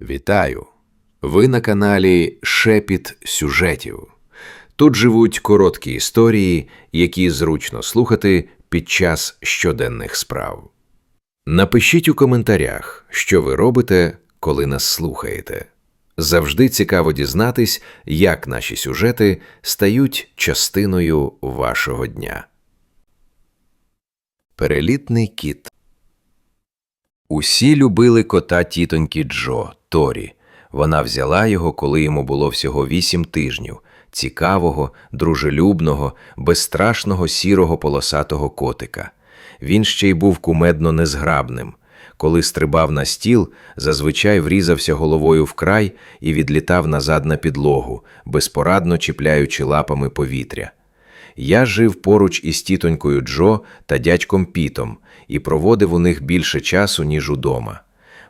Вітаю! Ви на каналі Шепіт сюжетів. Тут живуть короткі історії, які зручно слухати під час щоденних справ. Напишіть у коментарях, що ви робите, коли нас слухаєте. Завжди цікаво дізнатись, як наші сюжети стають частиною вашого дня. Перелітний кіт Усі любили кота тітоньки Джо, Торі. Вона взяла його, коли йому було всього вісім тижнів, цікавого, дружелюбного, безстрашного сірого полосатого котика. Він ще й був кумедно незграбним. Коли стрибав на стіл, зазвичай врізався головою в край і відлітав назад на підлогу, безпорадно чіпляючи лапами повітря. Я жив поруч із тітонькою Джо та дядьком Пітом і проводив у них більше часу, ніж удома.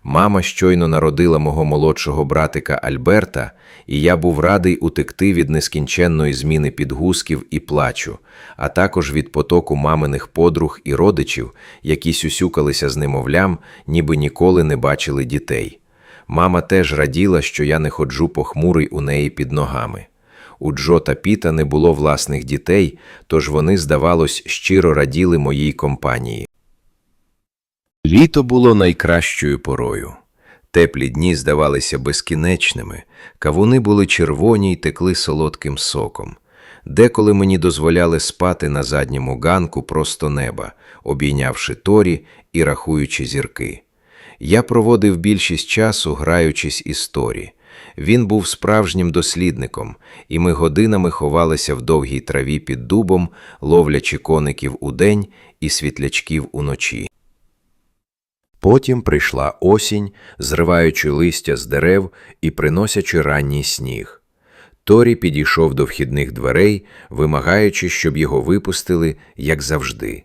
Мама щойно народила мого молодшого братика Альберта, і я був радий утекти від нескінченної зміни підгузків і плачу, а також від потоку маминих подруг і родичів, які сюсюкалися з немовлям, ніби ніколи не бачили дітей. Мама теж раділа, що я не ходжу похмурий у неї під ногами. У Джо та Піта не було власних дітей, тож вони, здавалось, щиро раділи моїй компанії. Літо було найкращою порою. Теплі дні здавалися безкінечними, кавуни були червоні й текли солодким соком. Деколи мені дозволяли спати на задньому ганку просто неба, обійнявши торі і рахуючи зірки. Я проводив більшість часу, граючись із Торі. Він був справжнім дослідником, і ми годинами ховалися в довгій траві під дубом, ловлячи коників удень і світлячків уночі. Потім прийшла осінь, зриваючи листя з дерев і приносячи ранній сніг. Торі підійшов до вхідних дверей, вимагаючи, щоб його випустили, як завжди.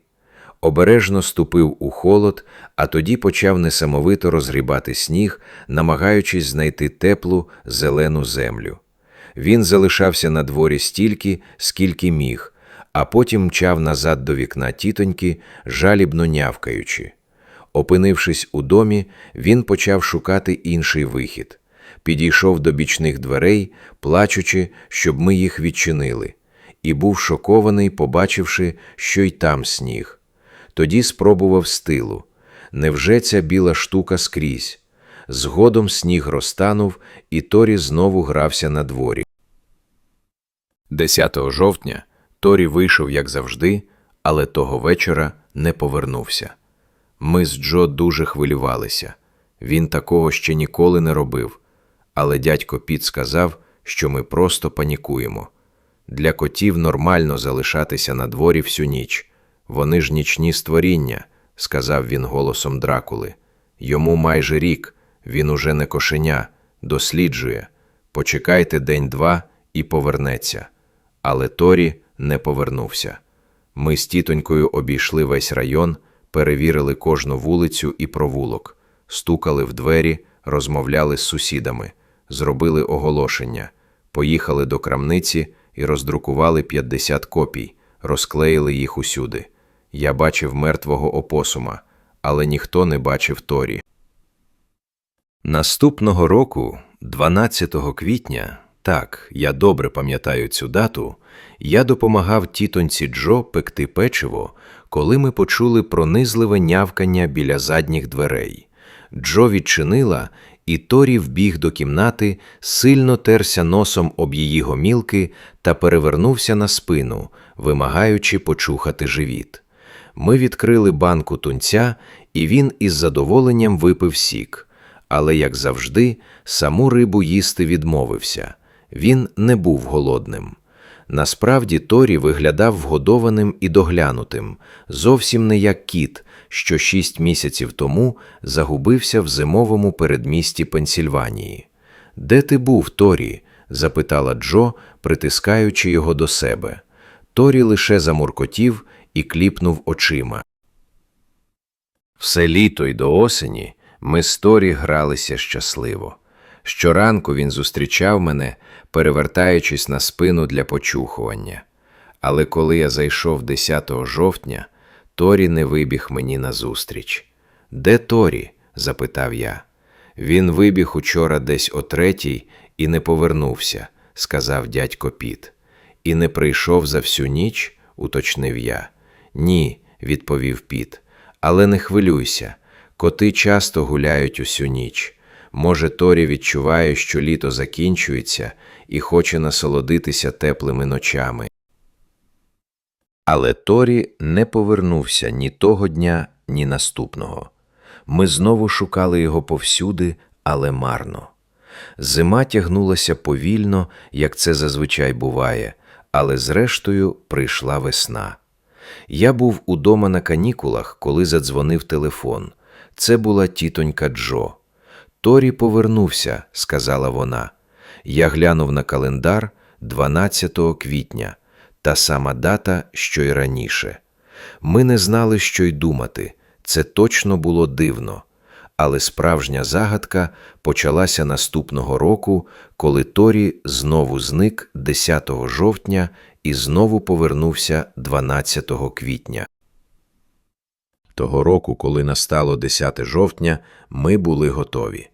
Обережно ступив у холод, а тоді почав несамовито розгрібати сніг, намагаючись знайти теплу зелену землю. Він залишався на дворі стільки, скільки міг, а потім мчав назад до вікна тітоньки, жалібно нявкаючи. Опинившись у домі, він почав шукати інший вихід. Підійшов до бічних дверей, плачучи, щоб ми їх відчинили, і був шокований, побачивши, що й там сніг. Тоді спробував стилу. Невже ця біла штука скрізь? Згодом сніг розтанув, і Торі знову грався на дворі. 10 жовтня Торі вийшов, як завжди, але того вечора не повернувся. Ми з Джо дуже хвилювалися. Він такого ще ніколи не робив. Але дядько Піт сказав, що ми просто панікуємо. Для котів нормально залишатися на дворі всю ніч. Вони ж нічні створіння, сказав він голосом Дракули. Йому майже рік, він уже не кошеня, досліджує. Почекайте день-два і повернеться. Але Торі не повернувся. Ми з тітонькою обійшли весь район, перевірили кожну вулицю і провулок, стукали в двері, розмовляли з сусідами, зробили оголошення, поїхали до крамниці і роздрукували 50 копій, розклеїли їх усюди. Я бачив мертвого опосума, але ніхто не бачив Торі. Наступного року, 12 квітня, так, я добре пам'ятаю цю дату, я допомагав тітоньці Джо пекти печиво, коли ми почули пронизливе нявкання біля задніх дверей. Джо відчинила, і Торі вбіг до кімнати, сильно терся носом об її гомілки та перевернувся на спину, вимагаючи почухати живіт. Ми відкрили банку тунця, і він із задоволенням випив сік. Але, як завжди, саму рибу їсти відмовився. Він не був голодним. Насправді Торі виглядав вгодованим і доглянутим, зовсім не як кіт, що шість місяців тому загубився в зимовому передмісті Пенсільванії. Де ти був, Торі? запитала Джо, притискаючи його до себе. Торі лише замуркотів і кліпнув очима. Все літо й до осені ми з Торі гралися щасливо. Щоранку він зустрічав мене, перевертаючись на спину для почухування. Але коли я зайшов 10 жовтня, Торі не вибіг мені назустріч. Де Торі? запитав я. Він вибіг учора десь о третій і не повернувся, сказав дядько Піт. І не прийшов за всю ніч, уточнив я. Ні, відповів Піт. Але не хвилюйся. Коти часто гуляють усю ніч. Може, Торі відчуває, що літо закінчується і хоче насолодитися теплими ночами. Але Торі не повернувся ні того дня, ні наступного. Ми знову шукали його повсюди, але марно. Зима тягнулася повільно, як це зазвичай буває, але зрештою прийшла весна. Я був удома на канікулах, коли задзвонив телефон. Це була тітонька Джо. Торі повернувся, сказала вона. Я глянув на календар 12 квітня, та сама дата, що й раніше. Ми не знали, що й думати. Це точно було дивно. Але справжня загадка почалася наступного року, коли Торі знову зник 10 жовтня і знову повернувся 12 квітня. Того року, коли настало 10 жовтня, ми були готові.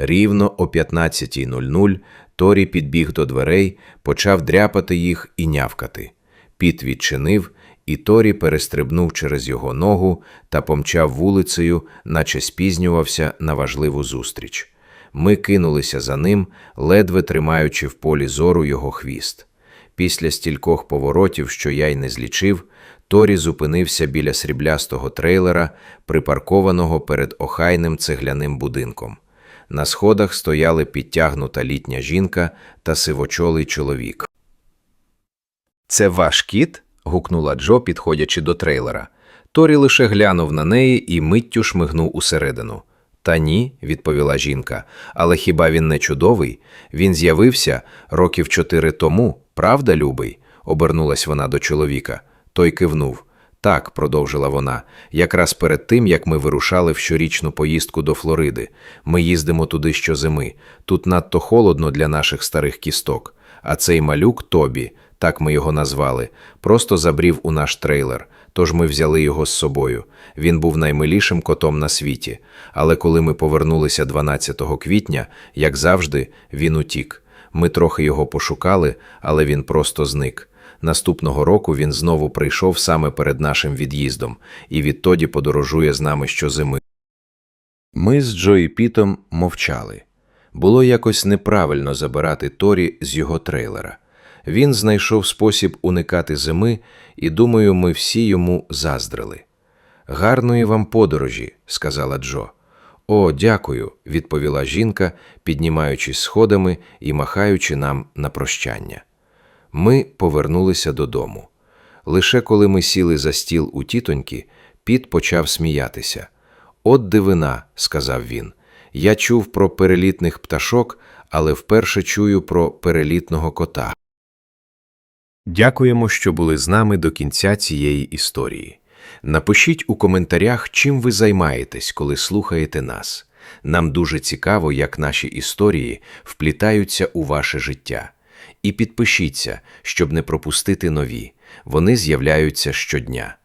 Рівно о 15.00 Торі підбіг до дверей, почав дряпати їх і нявкати. Піт відчинив, і Торі перестрибнув через його ногу та помчав вулицею, наче спізнювався на важливу зустріч. Ми кинулися за ним, ледве тримаючи в полі зору його хвіст. Після стількох поворотів, що я й не злічив, Торі зупинився біля сріблястого трейлера, припаркованого перед охайним цегляним будинком. На сходах стояли підтягнута літня жінка та сивочолий чоловік. Це ваш кіт? гукнула Джо, підходячи до трейлера. Торі лише глянув на неї і миттю шмигнув усередину. Та ні, відповіла жінка. Але хіба він не чудовий? Він з'явився років чотири тому, правда, любий? обернулась вона до чоловіка. Той кивнув. Так, продовжила вона, якраз перед тим, як ми вирушали в щорічну поїздку до Флориди. Ми їздимо туди щозими. Тут надто холодно для наших старих кісток. А цей малюк Тобі, так ми його назвали, просто забрів у наш трейлер, тож ми взяли його з собою. Він був наймилішим котом на світі. Але коли ми повернулися 12 квітня, як завжди, він утік. Ми трохи його пошукали, але він просто зник. Наступного року він знову прийшов саме перед нашим від'їздом і відтоді подорожує з нами щозими. Ми з Джо і Пітом мовчали. Було якось неправильно забирати Торі з його трейлера. Він знайшов спосіб уникати зими, і, думаю, ми всі йому заздрили. Гарної вам подорожі, сказала Джо. О, дякую, відповіла жінка, піднімаючись сходами і махаючи нам на прощання. Ми повернулися додому. Лише коли ми сіли за стіл у тітоньки, Піт почав сміятися. От дивина, сказав він. Я чув про перелітних пташок, але вперше чую про перелітного кота. Дякуємо, що були з нами до кінця цієї історії. Напишіть у коментарях, чим ви займаєтесь, коли слухаєте нас. Нам дуже цікаво, як наші історії вплітаються у ваше життя. І підпишіться, щоб не пропустити нові. Вони з'являються щодня.